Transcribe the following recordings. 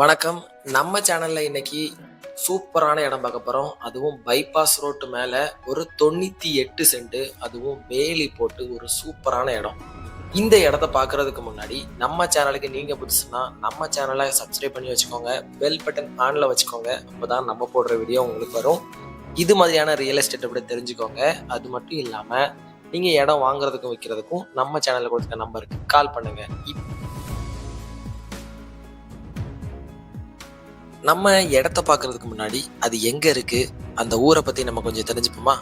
வணக்கம். நம்ம சேனல்ல இன்னைக்கு சூப்பரான இடம் பார்க்க போறோம். அதுவும் பைபாஸ் ரோட்டு மேல ஒரு தொண்ணூத்தி எட்டு சென்ட் அதுவும் வேலி போட்டு ஒரு சூப்பரான இடம். இந்த இடத்த பார்க்குறதுக்கு முன்னாடி நம்ம சேனலுக்கு நீங்க புதுசுனா நம்ம சேனலை சப்ஸ்கிரைப் பண்ணி வச்சுக்கோங்க. பெல் பட்டன் ஆன்ல வச்சுக்கோங்க. அப்பதான் நம்ம போடுற வீடியோ உங்களுக்கு வரும். இது மாதிரியான ரியல் எஸ்டேட் விட தெரிஞ்சுக்கோங்க. அது மட்டும் இல்லாம நீங்க இடம் வாங்குறதுக்கும் விற்கிறதுக்கும் நம்ம சேனல்ல கொடுத்த நம்பருக்கு கால் பண்ணுங்க. நம்ம இடத்த பார்க்கறதுக்கு முன்னாடி அது எங்க இருக்கு? அந்த ஊரை பத்தி நம்ம கொஞ்சம் தெரிஞ்சுப்போமா?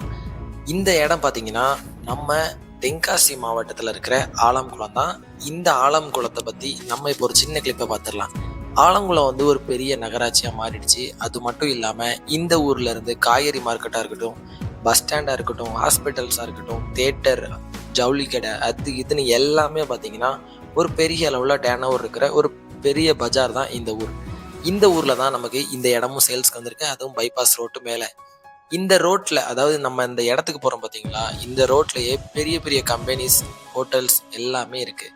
இந்த இடம் பார்த்தீங்கன்னா நம்ம தென்காசி மாவட்டத்தில் இருக்கிற ஆலம்குளம் தான். இந்த ஆலம்குளத்தை பத்தி நம்ம இப்போ ஒரு சின்ன கிளிப்பை பார்த்துடலாம் ஆலங்குளம் வந்து ஒரு பெரிய நகராட்சியா மாறிடுச்சு. அது மட்டும் இல்லாம இந்த ஊர்ல இருந்து காய்கறி மார்க்கெட்டா இருக்கட்டும் பஸ் ஸ்டாண்டா இருக்கட்டும் ஹாஸ்பிட்டல்ஸா இருக்கட்டும் தேட்டர் ஜவுளி கடை அது இதுன்னு எல்லாமே பார்த்தீங்கன்னா ஒரு பெரிய அளவுல டேன் ஓவர் இருக்கிற ஒரு பெரிய பஜார் தான் இந்த ஊர். இந்த ஊரில் தான் நமக்கு இந்த இடமும் சேல்ஸ்க்கு வந்திருக்கு. அதுவும் பைபாஸ் ரோட்டு மேலே. இந்த ரோட்டில் அதாவது நம்ம இந்த இடத்துக்கு போகிறோம் பார்த்தீங்களா இந்த ரோட்லேயே பெரிய பெரிய கம்பெனிஸ் ஹோட்டல்ஸ் எல்லாமே இருக்குது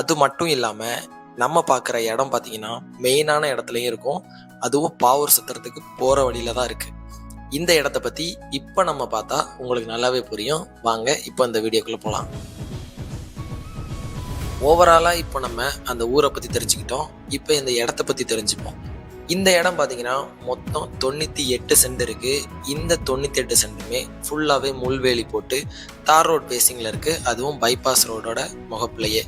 அது மட்டும் இல்லாமல் நம்ம பார்க்குற இடம் பார்த்தீங்கன்னா மெயினான இடத்துலையும் இருக்கும். அதுவும் பாவூர் சுத்துறதுக்கு போகிற வழியில தான் இருக்குது இந்த இடத்த பற்றி இப்போ நம்ம பார்த்தா உங்களுக்கு நல்லாவே புரியும். வாங்க இப்போ இந்த வீடியோக்குள்ளே போகலாம் ஓவராலாக இப்போ நம்ம அந்த ஊரை பற்றி தெரிஞ்சுக்கிட்டோம். இப்போ இந்த இடத்த பற்றி தெரிஞ்சுப்போம். இந்த இடம் பார்த்தீங்கன்னா மொத்தம் தொண்ணூற்றி எட்டு சென்ட் இருக்குது இந்த தொண்ணூற்றி எட்டு சென்ட்டுமே ஃபுல்லாகவே முள்வேலி போட்டு தார் ரோட் பேசிங்கில் இருக்குது அதுவும் பைபாஸ் ரோடோட முகப்புலையே.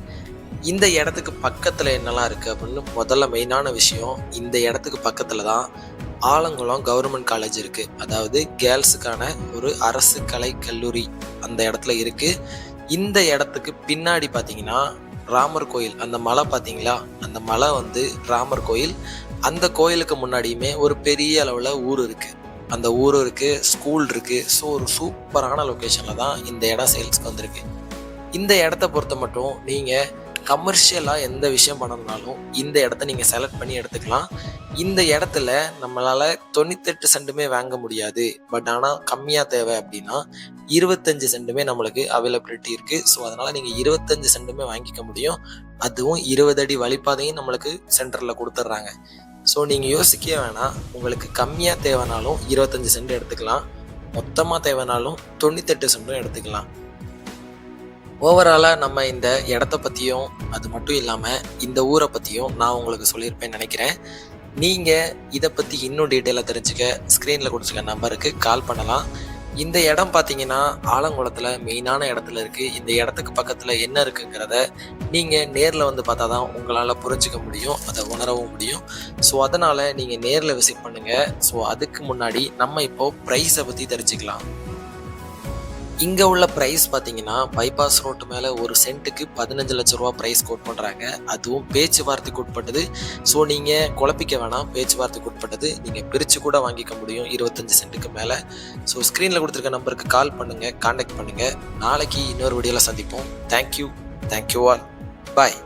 இந்த இடத்துக்கு பக்கத்தில் என்னெல்லாம் இருக்குது அப்படின்னு முதல்ல மெயினான விஷயம் இந்த இடத்துக்கு பக்கத்தில் தான் ஆலங்குளம் கவர்மெண்ட் காலேஜ் இருக்குது அதாவது கேர்ள்ஸுக்கான ஒரு அரசு கலை கல்லூரி அந்த இடத்துல இருக்குது இந்த இடத்துக்கு பின்னாடி பார்த்தீங்கன்னா ராமர் கோயில். அந்த மலை பார்த்தீங்களா அந்த மலை வந்து ராமர் கோயில். அந்த கோயிலுக்கு முன்னாடியுமே ஒரு பெரிய அளவில் ஊர் இருக்குது அந்த ஊர் இருக்குது ஸ்கூல் இருக்குது ஸோ ஒரு சூப்பரான லொக்கேஷனில் தான் இந்த இடம் சேல்ஸ்க்கு வந்திருக்கு. இந்த இடத்த பொறுத்த மட்டும் நீங்கள் கமர்ஷியலாக எந்த விஷயம் பண்ணணும்னாலும் இந்த இடத்த நீங்கள் செலக்ட் பண்ணி எடுத்துக்கலாம். இந்த இடத்துல நம்மளால் தொண்ணூத்தெட்டு சென்ட்டுமே வாங்க முடியாது. பட் ஆனால் கம்மியாக தேவை அப்படின்னா இருபத்தஞ்சு சென்ட்டுமே நம்மளுக்கு அவைலபிலிட்டி இருக்குது ஸோ அதனால் நீங்கள் இருபத்தஞ்சு சென்ட்டுமே வாங்கிக்க முடியும். அதுவும் இருபது அடி வழிப்பாதையும் நம்மளுக்கு சென்டரில் கொடுத்துட்றாங்க. ஸோ நீங்கள் யோசிக்கவே வேணாம். உங்களுக்கு கம்மியாக தேவைனாலும் இருபத்தஞ்சி சென்ட் எடுத்துக்கலாம். மொத்தமாக தேவைனாலும் தொண்ணூத்தெட்டு சென்டும் எடுத்துக்கலாம். ஓவராலாக நம்ம இந்த இடத்த பற்றியும் அது மட்டும் இல்லாமல் இந்த ஊரை பற்றியும் நான் உங்களுக்கு சொல்லியிருப்பேன்னு நினைக்கிறேன். நீங்கள் இதை பற்றி இன்னும் டீட்டெயிலாக தெரிஞ்சுக்க ஸ்க்ரீனில் கொடுத்துருக்க நம்பருக்கு கால் பண்ணலாம். இந்த இடம் பார்த்தீங்கன்னா ஆலங்குளத்தில் மெயினான இடத்துல இருக்குது இந்த இடத்துக்கு பக்கத்தில் என்ன இருக்குங்கிறத நீங்கள் நேரில் வந்து பார்த்தா தான் உங்களால் புரிஞ்சுக்க முடியும் அதை உணரவும் முடியும். ஸோ அதனால் நீங்கள் நேரில் விசிட் பண்ணுங்கள் ஸோ அதுக்கு முன்னாடி நம்ம இப்போது ப்ரைஸை பற்றி தெரிஞ்சுக்கலாம். இங்கே உள்ள ப்ரைஸ் பார்த்தீங்கன்னா பைபாஸ் ரோட்டு மேலே ஒரு சென்ட்டுக்கு பதினஞ்சு லட்ச ரூபா ப்ரைஸ் கோட் பண்ணுறாங்க அதுவும் பேச்சுவார்த்தைக்கு உட்பட்டது. ஸோ நீங்கள் குழப்பிக்க வேணாம். பேச்சுவார்த்தைக்கு உட்பட்டது. நீங்கள் பிரித்து கூட வாங்கிக்க முடியும். இருபத்தஞ்சு சென்ட்டுக்கு மேலே. ஸோ ஸ்க்ரீனில் கொடுத்துருக்க நம்பருக்கு கால் பண்ணுங்கள் காண்டாக்ட் பண்ணுங்கள் நாளைக்கு இன்னொரு வீடியோவில் சந்திப்போம். தேங்க்யூ தேங்க்யூ ஆல் பாய்